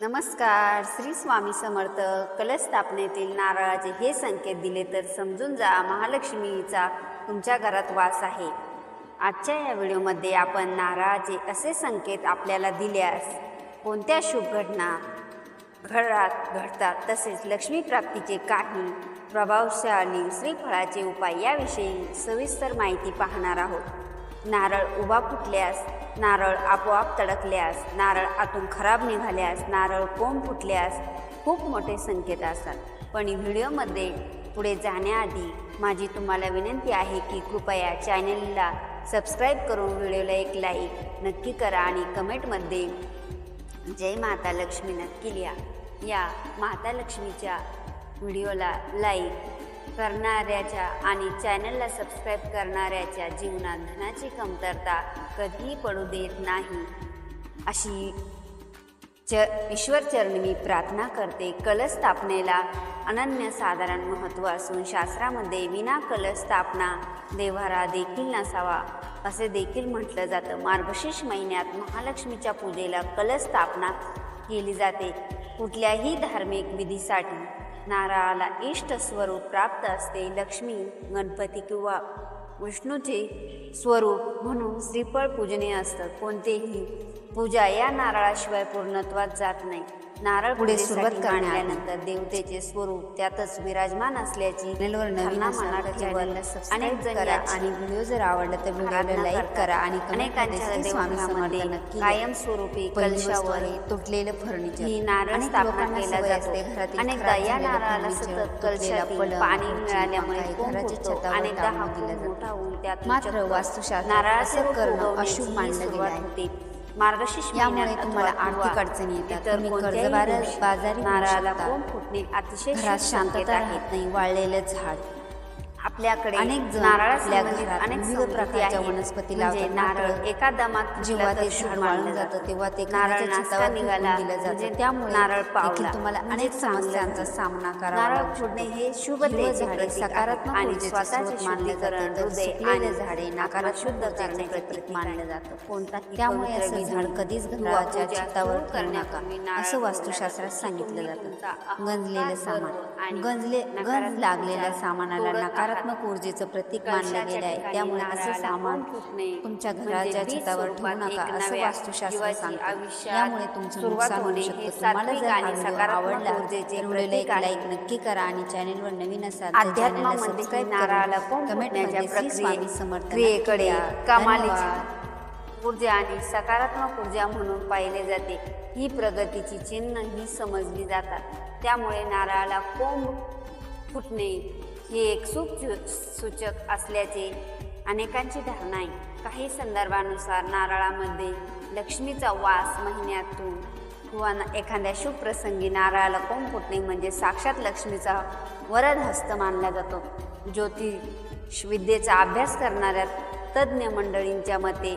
नमस्कार श्री स्वामी समर्थ. कलश स्थापनेतील नारळाचे हे संकेत दिले तर समजून जा महालक्ष्मीचा तुमच्या घरात वास आहे. आजच्या या व्हिडिओमध्ये आपण नारळाचे असे संकेत आपल्याला दिल्यास कोणत्या शुभ घटना घरात घडतात तसेच लक्ष्मीप्राप्तीचे काही प्रभावशाली श्रीफळाचे उपाय याविषयी सविस्तर माहिती पाहणार आहोत. नारळ उभा फुटल्यास नारळ आपोआप तडकल्यास नारळ आतून खराब निघाल्यास नारळ कोंब फुटल्यास खूप मोठे संकेत असतात. पण व्हिडिओमध्ये पुढे जाण्याआधी माझी तुम्हाला विनंती आहे की कृपया चॅनलला सबस्क्राईब करून व्हिडिओला एक लाईक नक्की करा आणि कमेंटमध्ये जय माता लक्ष्मी नक्की लिहा. या माता लक्ष्मीच्या व्हिडिओला लाईक करणाऱ्याच्या आणि चॅनलला सबस्क्राईब करणाऱ्याच्या जीवनात धनाची कमतरता कधीही पडू देत नाही. अशी च ईश्वरचरणी मी प्रार्थना करते. कलश स्थापनेला अनन्य साधारण महत्त्व असून शास्त्रामध्ये विना कलश स्थापना देवारा देखील नसावा असे देखील म्हटलं जातं. मार्गशीर्ष महिन्यात महालक्ष्मीच्या पूजेला कलश स्थापना केली जाते. कुठल्याही धार्मिक विधीसाठी नारळाला इष्ट स्वरूप प्राप्त असते लक्ष्मी गणपती किंवा विष्णूचे स्वरूप म्हणून श्रीफळ पूजने असतं. कोणतेही पूजा या नारळाशिवाय पूर्णत्वात जात नाही. नारळ पुढे सुरुवात करण्याआधी मांडल्यानंतर देवतेचे स्वरूप त्यातच विराजमान असल्याची अनेक जण आणि व्हिडिओ जर आवडला तर व्हिडिओला लाईक. करा आणि अनेकांच्या देवघरामध्ये नक्की कायमस्वरूपी कलशावर तुटलेलं फर्निचर ही नारळ स्थापना केला जातो घरातील अनेकदा या नारळाला सतत कलशातील पाणी मिळाल्यामुळे फुटतो. छतावर अनेकदा हा दिलं जातं. मात्र चक्क वास्तुशास्त्रात नारळाचे करणं अशुभ मानलं गेलं आहे. मार्गशीर्ष यामुळे तुम्हाला आर्थिक अडचणी येतात. तुम्ही कर्जबाजारी- बाजारी नारळाला. कोंब फुटणे अतिशय घरात शांतता राहत नाही वाळलेलं झाड आपल्याकडे अनेक आपल्या घरात अनेक विविध प्रकारच्या. वनस्पती म्हणजे लावतात. नारळ एका दमात जेव्हा ते शुभ झाड मानलं वाळून जातं तेव्हा ते नारळ फेकून निघाला दिलं जातं. म्हणजे त्यामुळे नारळ पावला तुम्हाला म्हणजे अनेक समस्यांचा. सामना करावा नारळ शकतो. हे हिरवं शुभतेचे झाडे सकारात्मक आणि स्वतःचे मानले शुद्धीकरण जाते तर हृदय सुकलेले झाडे नकारात्मक शुद्ध करण्याचे प्रतीक मानलं. जातं कोणताही त्यामुळे असं झाड कधीच घराच्या छतावर ठेवू नका असं वास्तुशास्त्रात. सांगितलं जातं गंजलेलं सामान गंजले गंज लागलेल्या सामानाला तोडत नकारात्मक आहात. ऊर्जेचं प्रतीक मानलं गेलं आहे त्यामुळे असं सामान तुमच्या म्हणजे घराच्या छतावर ठेवू नका असं वास्तुशास्त्र सांगतं यामुळे तुमचं नुकसान होऊ होणे शकतं तुम्हाला जर हा व्हिडिओ सकारात्मक आवडला ऊर्जेचे तर व्हिडिओला एक. लाईक नक्की करा आणि चॅनलवर नवीन असाल तर चॅनलला सबस्क्राईब कोंब कमेंटमध्ये श्री स्वामी समर्थ क्रियेकडे. कमालीची. ऊर्जा आणि सकारात्मक ऊर्जा म्हणून पाहिले जाते ही प्रगतीची चिन्ह ही समजली जातात त्यामुळे नारळाला कोंब फुटणे हे एक सुख सूचक असल्याचे अनेकांची धारणा आहे. काही संदर्भानुसार नारळामध्ये लक्ष्मीचा वास महिन्यातून किंवा एखाद्या शुभ प्रसंगी नारळाला कोंब फुटणे म्हणजे साक्षात लक्ष्मीचा वरद हस्त मानला जातो. ज्योतिष विद्येचा अभ्यास करणाऱ्या तज्ज्ञ मंडळींच्या मते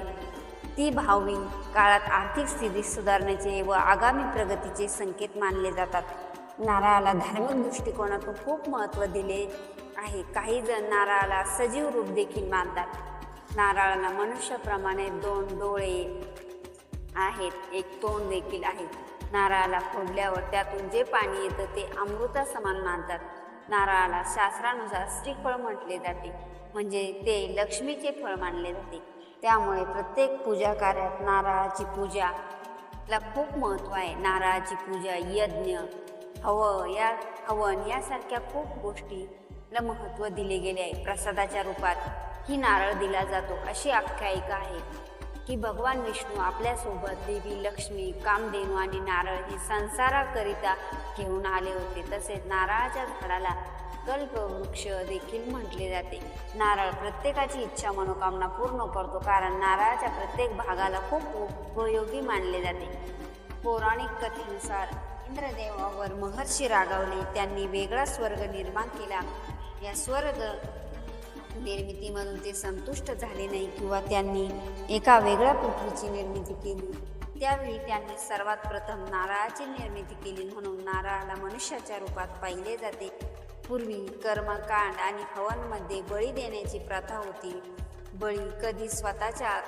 ती भावी काळात आर्थिक स्थिती सुधारण्याचे व आगामी प्रगतीचे संकेत मानले जातात. नारळाला धार्मिक दृष्टिकोनातून खूप महत्त्व दिले आहे. काही जण नारळाला सजीव रूप देखील मानतात. नारळाला मनुष्याप्रमाणे दोन डोळे आहेत एक तोंड देखील आहे. नारळाला फोडल्यावर त्यातून जे पाणी येतं ते अमृता समान मानतात. नारळाला शास्त्रानुसार श्रीफळ म्हटले जाते म्हणजे ते लक्ष्मीचे फळ मानले जाते. त्यामुळे प्रत्येक पूजा कार्यात नारळाची पूजा ला खूप महत्त्व आहे. नारळाची पूजा यज्ञ हव या हवन यासारख्या खूप गोष्टीला महत्त्व दिले गेले आहे प्रसादाच्या रूपात. ही नारळ दिला जातो अशी आख्यायिका आहे की भगवान विष्णू आपल्यासोबत देवी लक्ष्मी कामधेनू आणि नारळ हे संसाराकरिता घेऊन आले होते. तसेच नारळाच्या झाडाला कल्पवृक्ष देखील म्हटले जाते. नारळ प्रत्येकाची इच्छा मनोकामना पूर्ण करतो कारण नारळाच्या प्रत्येक भागाला खूप उपयोगी मानले जाते. पौराणिक कथेनुसार इंद्रदेवावर महर्षी रागावले. त्यांनी वेगळा स्वर्ग निर्माण केला. या स्वर्ग निर्मितीमधून ते संतुष्ट झाले नाही किंवा त्यांनी एका वेगळ्या पृथ्वीची निर्मिती केली. त्यावेळी त्यांनी सर्वात प्रथम नारळाची निर्मिती केली म्हणून नारळाला मनुष्याच्या रूपात पाहिले जाते. पूर्वी कर्मकांड आणि हवनमध्ये बळी देण्याची प्रथा होती. बळी कधी स्वतःच्या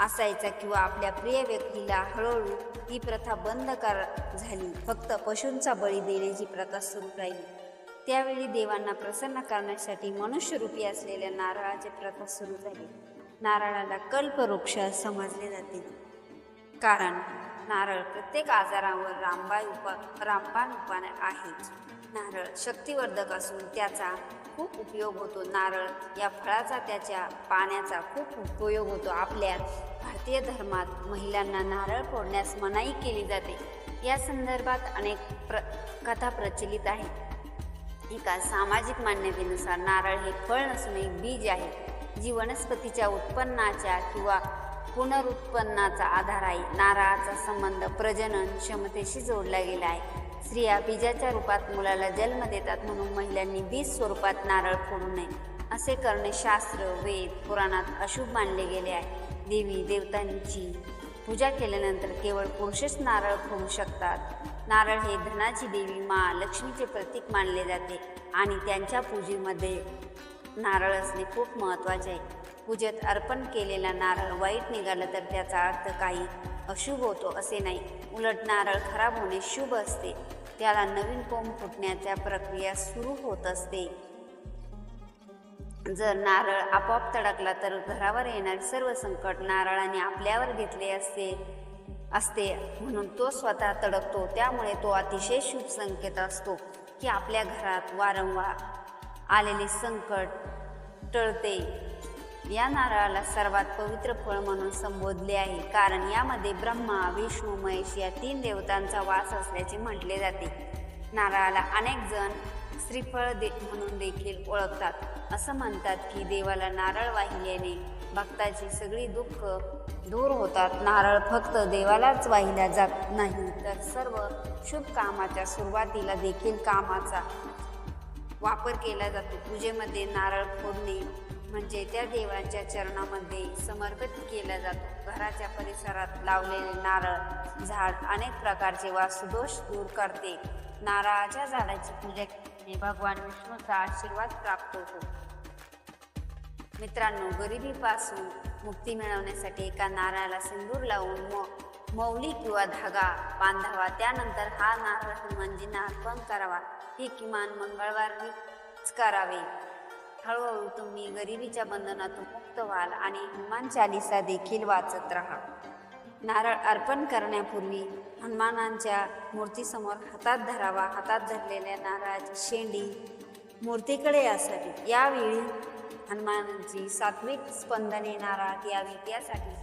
असायचा किंवा आपल्या प्रिय व्यक्तीला हळूहळू ही प्रथा बंद कर झाली. फक्त पशूंचा बळी देण्याची प्रथा सुरू राहिली. त्यावेळी देवांना प्रसन्न करण्यासाठी मनुष्यरूपी असलेल्या नारळाची प्रथा सुरू झाली. नारळाला कल्पवृक्ष समजले जाते. कारण नारळ प्रत्येक आजारावर रामबाय उपा रामबाण उपाय आहेच. नारळ शक्तिवर्धक असून त्याचा खूप उपयोग होतो. नारळ या फळाचा त्याच्या पाण्याचा खूप उपयोग होतो. आपल्या भारतीय धर्मात महिलांना नारळ फोडण्यास मनाई केली जाते. या संदर्भात अनेक प्र कथा प्रचलित आहेत. एका सामाजिक मान्यतेनुसार नारळ हे फळ नसून एक बीज आहे. जी वनस्पतीच्या उत्पन्नाच्या किंवा पुनरुत्पन्नाचा आधार आहे. नारळाचा संबंध प्रजनन क्षमतेशी जोडला गेला आहे. स्त्रिया बीजाच्या रूपात मुलाला जन्म देतात म्हणून महिलांनी बीज स्वरूपात नारळ फोडू नये. असे करणे शास्त्र वेद पुराणात अशुभ मानले गेले आहे. देवी देवतांची पूजा केल्यानंतर केवळ पुरुषच नारळ फोडू शकतात. नारळ हे धनाची देवी मा लक्ष्मीचे प्रतीक मानले जाते आणि त्यांच्या पूजेमध्ये नारळ असणे खूप महत्त्वाचे आहे. पूजेत अर्पण केलेला नारळ वाईट निघालं तर त्याचा अर्थ काही अशुभ होतो असे नाही. उलट नारळ खराब होणे शुभ असते. त्याला नवीन कोंब फुटण्याच्या प्रक्रिया सुरू होत असते. जर नारळ आपोआप तडकला तर घरावर येणारे सर्व संकट नारळाने आपल्यावर घेतले असते असते. म्हणून तो स्वतः तडकतो. त्यामुळे तो अतिशय शुभ संकेत असतो की आपल्या घरात वारंवार आलेले संकट टळते. या नारळाला सर्वात पवित्र फळ म्हणून संबोधले आहे. कारण यामध्ये ब्रह्मा विष्णू महेश या तीन देवतांचा वास असल्याचे म्हटले जाते. नारळाला अनेक जण श्रीफळ दे म्हणून देखील ओळखतात. असं म्हणतात की देवाला नारळ वाहिल्याने भक्ताची सगळी दुःख दूर होतात. नारळ फक्त देवालाच वाहिला जात नाही तर सर्व शुभ कामाच्या सुरुवातीला देखील कामाचा वापर केला जातो. पूजेमध्ये नारळ फोडणे म्हणजे त्या देवांच्या चरणामध्ये समर्पित केला जातो. घराच्या परिसरात लावलेले नारळ झाड अनेक प्रकारचे वासुदोष दूर करते. नारळाच्या झाडाची पूजा केल्याने भगवान विष्णूचा आशीर्वाद प्राप्त होतो. मित्रांनो गरिबीपासून मुक्ती मिळवण्यासाठी एका नारळाला सिंदूर लावून म मौली किंवा धागा बांधावा. त्यानंतर हा नारळ हनुमानजींना अर्पण करावा. हे किमान मंगळवारीच करावे. हळूहळू तुम्ही गरिबीच्या बंधनातून मुक्त व्हाल आणि हनुमान चालिसा देखील वाचत राहा. नारळ अर्पण करण्यापूर्वी हनुमानांच्या मूर्तीसमोर हातात धरावा. हातात धरलेल्या नारळाची शेंडी मूर्तीकडे असावी यावेळी हनुमानांची सात्विक स्पंदने नारळात यावी त्यासाठी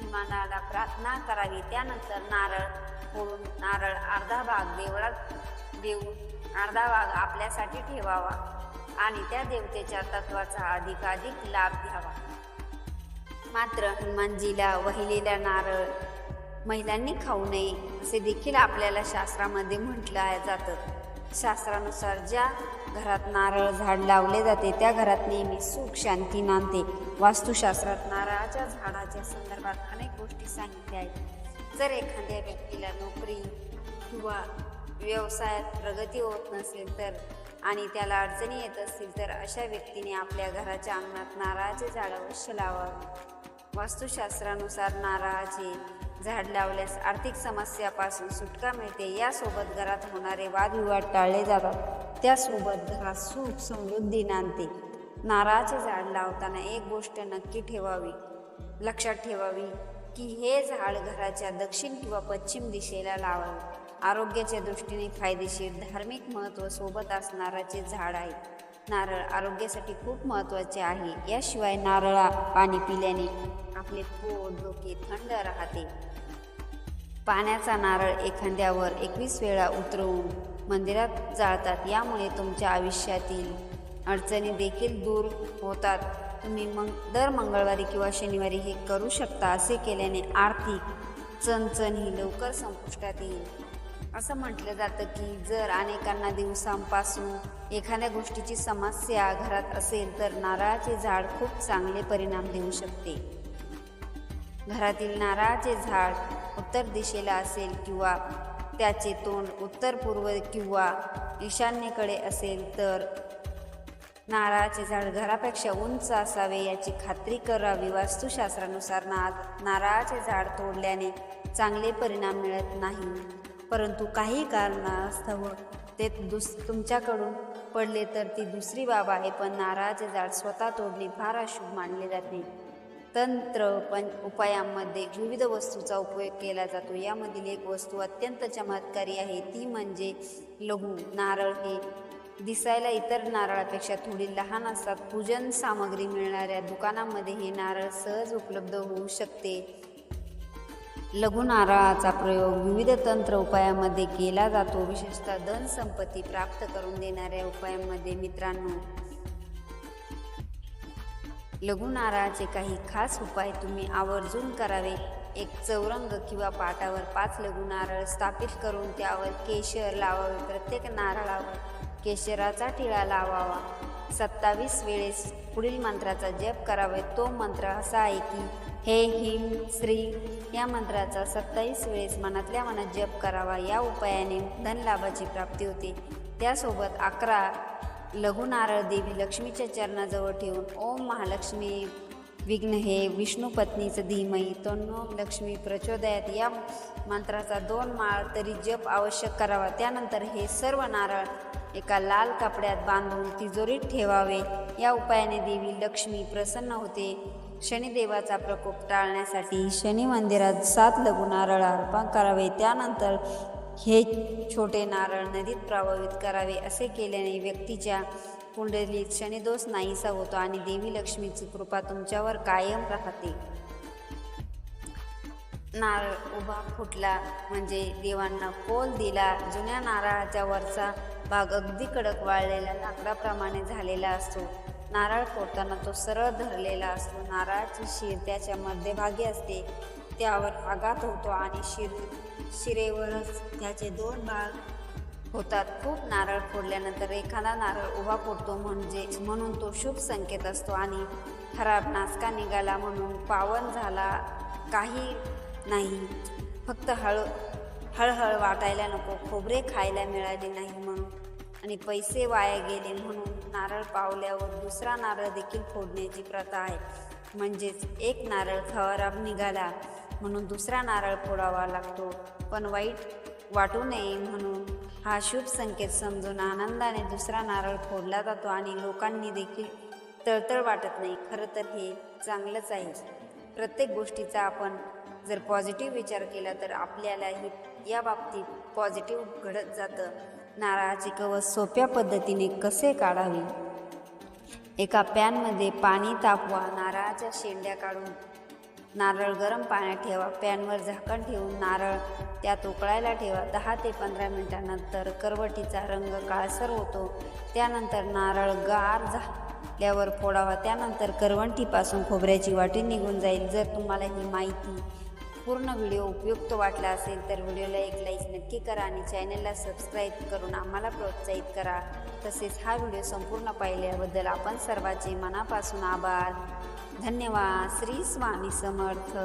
हनुमानाला प्रार्थना करावी. त्यानंतर नारळ फोडून नारळ अर्धा भाग देवळात देऊन अर्धा भाग आपल्यासाठी ठेवावा. आणि त्या देवतेच्या तत्वाचा अधिकाधिक लाभ घ्यावा. मात्र हनुमानजीला वहिलेला नारळ महिलांनी खाऊ नये असे देखील आपल्याला शास्त्रामध्ये म्हटलं जातं. शास्त्रानुसार ज्या घरात नारळ झाड लावले जाते त्या घरात नेहमी सुख शांती नांदते. वास्तुशास्त्रात नारळाच्या झाडाच्या संदर्भात अनेक गोष्टी सांगितल्या आहेत. जर एखाद्या व्यक्तीला नोकरी किंवा व्यवसायात प्रगती होत नसेल तर आणि त्याला अडचणी येत असतील तर अशा व्यक्तीने आपल्या घराच्या अंगणात नारळाचे झाड अवश्य लावावे. वास्तुशास्त्रानुसार नारळाचे झाड लावल्यास आर्थिक समस्यापासून सुटका मिळते. यासोबत घरात होणारे वादविवाद टाळले जातात. त्यासोबत घरात सुख समृद्धी नांदते. नारळाचे झाड लावताना एक गोष्ट नक्की ठेवावी. लक्षात ठेवावी की हे झाड घराच्या दक्षिण किंवा पश्चिम दिशेला लावावे. आरोग्याच्या दृष्टीने फायदेशीर धार्मिक महत्त्व सोबत असणाराचे झाड आहे नारळ आरोग्यासाठी खूप महत्त्वाचे आहे. याशिवाय नारळा पाणी पिल्याने आपले पोट डोके थंड राहते. पाण्याचा नारळ एखाद्यावर एकवीस वेळा उतरवून मंदिरात जाळतात. यामुळे तुमच्या आयुष्यातील अडचणी देखील दूर होतात. तुम्ही मग दर मंगळवारी किंवा शनिवारी हे करू शकता. असे केल्याने आर्थिक चणचण ही लवकर संपुष्टात येईल. असं म्हटलं जातं की जर अनेकांना दिवसांपासून एखाद्या गोष्टीची समस्या घरात असेल तर नारळाचे झाड खूप चांगले परिणाम देऊ शकते. घरातील नारळाचे झाड उत्तर दिशेला असेल किंवा त्याचे तोंड उत्तर पूर्व किंवा ईशान्येकडे असेल तर नारळाचे झाड घरापेक्षा उंच असावे याची खात्री करावी. वास्तुशास्त्रानुसार ना नारळाचे झाड तोडल्याने चांगले परिणाम मिळत नाही. परंतु काही कारणास्तव ते दुस तुमच्याकडून पडले तर ती दुसरी बाब आहे. पण नारळाचे झाड स्वतः तोडणे फार अशुभ मानले जाते तंत्र पण उपायांमध्ये विविध वस्तूचा उपयोग केला जातो. यामधील एक वस्तू अत्यंत चमत्कारी आहे. ती म्हणजे लघु नारळ हे दिसायला इतर नारळापेक्षा थोडी लहान असतात. पूजन सामग्री मिळणाऱ्या दुकानामध्ये हे नारळ सहज उपलब्ध होऊ शकते. लघु नारळाचा प्रयोग विविध तंत्र उपायामध्ये केला जातो. विशेषतः धन संपत्ती प्राप्त करून देणाऱ्या उपायांमध्ये मित्रांनो लघु नारळाचे काही खास उपाय तुम्ही आवर्जून करावे. एक चौरंग किंवा पाटावर पाच लघु नारळ स्थापित करून त्यावर केशर लावावे. प्रत्येक नारळावर केशराचा टिळा लावावा. सत्तावीस वेळेस पुढील मंत्राचा जप करावे. तो मंत्र असा आहे की हे हिम श्री या मंत्राचा सत्तावीस वेळेस मनातल्या मनात जप करावा. या उपायाने धनलाभाची प्राप्ती होते. त्यासोबत अकरा लघु नारळ देवी लक्ष्मीच्या चरणाजवळ ठेवून ओम महालक्ष्मी विघ्न हे विष्णू पत्नीचं धीमही तन्नो लक्ष्मी प्रचोदयात. या मंत्राचा दोन माळ तरी जप आवश्यक करावा. त्यानंतर हे सर्व नारळ एका लाल कपड्यात बांधून तिजोरीत ठेवावे. या उपायाने देवी लक्ष्मी प्रसन्न होते. शनिदेवाचा प्रकोप टाळण्यासाठी शनी मंदिरात सात लघु नारळ अर्पण करावे. त्यानंतर हे छोटे नारळ नदीत प्रभावित करावे असे केल्याने व्यक्तीच्या कुंडलीत शनिदोष नाहीसा होतो आणि देवी लक्ष्मीची कृपा तुमच्यावर कायम राहते. नारळ उभा फुटला म्हणजे देवांना कोल दिला. जुन्या नारळाच्या वरचा भाग अगदी कडक वाळलेला लाकडाप्रमाणे झालेला असतो. नारळ फोडताना तो सरळ धरलेला असतो. नारळाची शिर त्याच्या मध्यभागी असते. त्यावर आघात होतो आणि शिर शिरेवरच त्याचे दोन भाग होतात. खूप नारळ फोडल्यानंतर एखादा नारळ उभा फोडतो म्हणजे म्हणून तो शुभ संकेत असतो आणि खराब नासका निघाला म्हणून पावन झाला काही नाही. फक्त हळ हळहळ वाटायला नको. खोबरे खायला मिळाले नाही म्हणून आणि पैसे वाया गेले म्हणून नारळ पावल्यावर दुसरा नारळ देखील फोडण्याची प्रथा आहे. म्हणजेच एक नारळ खराब निघाला म्हणून दुसरा नारळ फोडावा लागतो. पण वाईट वाटू नये म्हणून हा शुभ संकेत समजून आनंदाने दुसरा नारळ फोडला जातो आणि लोकांनी देखील तळतळ वाटत नाही. खरं तर हे चांगलंच आहे. प्रत्येक गोष्टीचा आपण जर पॉझिटिव्ह विचार केला तर आपल्यालाही या बाबतीत पॉझिटिव्ह घडत जातं. नारळाचे कवच सोप्या पद्धतीने कसे काढावे? एका पॅनमध्ये पाणी तापवा नारळाच्या शेंड्या काढून. नारळ गरम पाण्यात ठेवा. पॅनवर झाकण ठेवून नारळ त्यात उकळायला ठेवा. दहा ते पंधरा मिनिटांनंतर करवटीचा रंग काळसर होतो. त्यानंतर नारळ गार झाल्यावर फोडावा. त्यानंतर करवंटीपासून खोबऱ्याची वाटी निघून जाईल. जर तुम्हाला ही माहिती पूर्ण व्हिडिओ उपयुक्त वाटला असेल तर व्हिडिओला एक लाईक नक्की करा आणि चॅनलला सबस्क्राईब करून आम्हाला प्रोत्साहित करा. तसेच हा व्हिडिओ संपूर्ण पाहिल्याबद्दल आपण सर्वांचे मनापासून आभार. धन्यवाद. श्री स्वामी समर्थ.